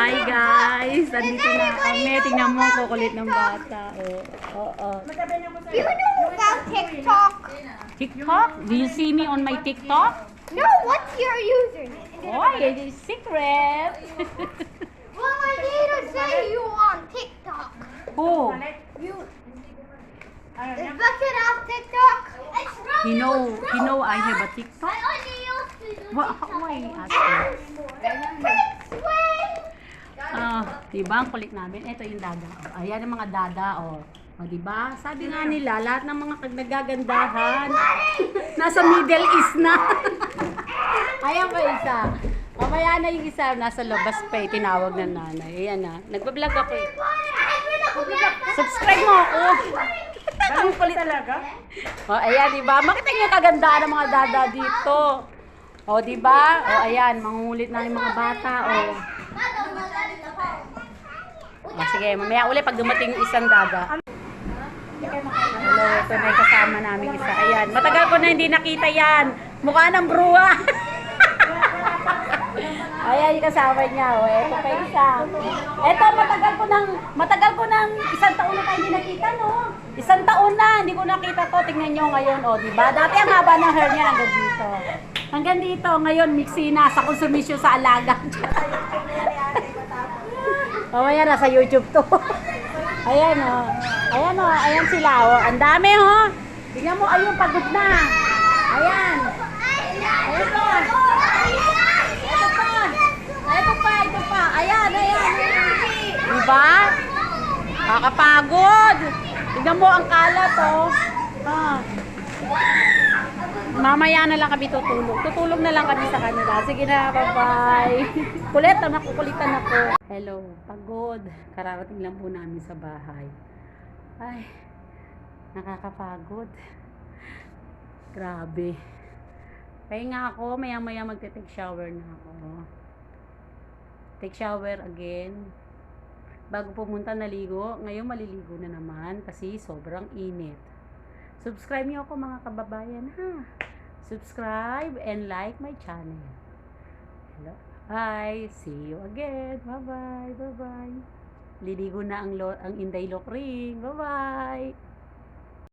Hi guys! Andito na kami. Tingnan mo, kukulit ng bata. Oh, oh, oh. You know about TikTok? TikTok? Do you see me on my TikTok? No, what's your username? Oh, it is secret. Well, I need to say you on TikTok. Who? You. Is Bucket off TikTok? It's He know, he know I have a TikTok. I only used to do What, how I ask you? Prince Wayne. Ah, diba ang kulit namin? Ito yung dada. Oh, ayan ang mga dada, oh. O, diba? Sabi nga nila, lahat ng mga nagagandahan, nasa Middle East na. ayan pa isa. Mamaya na yung isa, nasa labas pa eh, tinawag ng nanay. Ayan na, nagbablog ako eh. Subscribe mo ako. ang kulit talaga. O, ayan, diba? Makita niyo yung kagandahan ng mga dada dito. O, diba? O, ayan, mangungulit na yung mga bata, o. O, sige, mamaya uli pag dumating yung isang dada. Hello, ito na yung kasama namin isa. Ayan, matagal ko na hindi nakita yan. Mukha ng bruwa. Ayan yung kasama niya. O, ito pa isa. Ito, matagal ko nang, matagal ko nang isang taon na tayo hindi nakita, no? Isang taon na, hindi ko nakita to. Tingnan nyo ngayon, o, di ba? Dati ang haba ng hair niya hanggang dito. Hanggang dito, ngayon, mixi na sa konsumisyon sa alaga. Oh, ayan, nasa YouTube to. ayan, oh. Ayan, oh. Ayan sila, oh. Ang dami, oh. Tingnan mo, ayun, pagod na. Ayan. Ayan. Ito pa. Ito pa, ito. Ayan, ayan. Diba? Kakapagod. Tingnan mo ang kalat, oh. Ah. Mamaya na lang kami tutulog. Tutulog na lang kami sa kanila. Sige na, bye-bye. Kulit, nakukulitan ako. Hello, pagod. Kararating lang po namin sa bahay. Ay, nakakapagod. Grabe. Pahinga ako, maya-maya magte-take shower na ako. Take shower again. Bago pumunta naligo, ngayon maliligo na naman kasi sobrang init. Subscribe niyo ako mga kababayan ha. Subscribe and like my channel. Hello. Hi, see you again. Bye-bye. Bye-bye. Liligo na ang ang Inday Lokring. Bye-bye.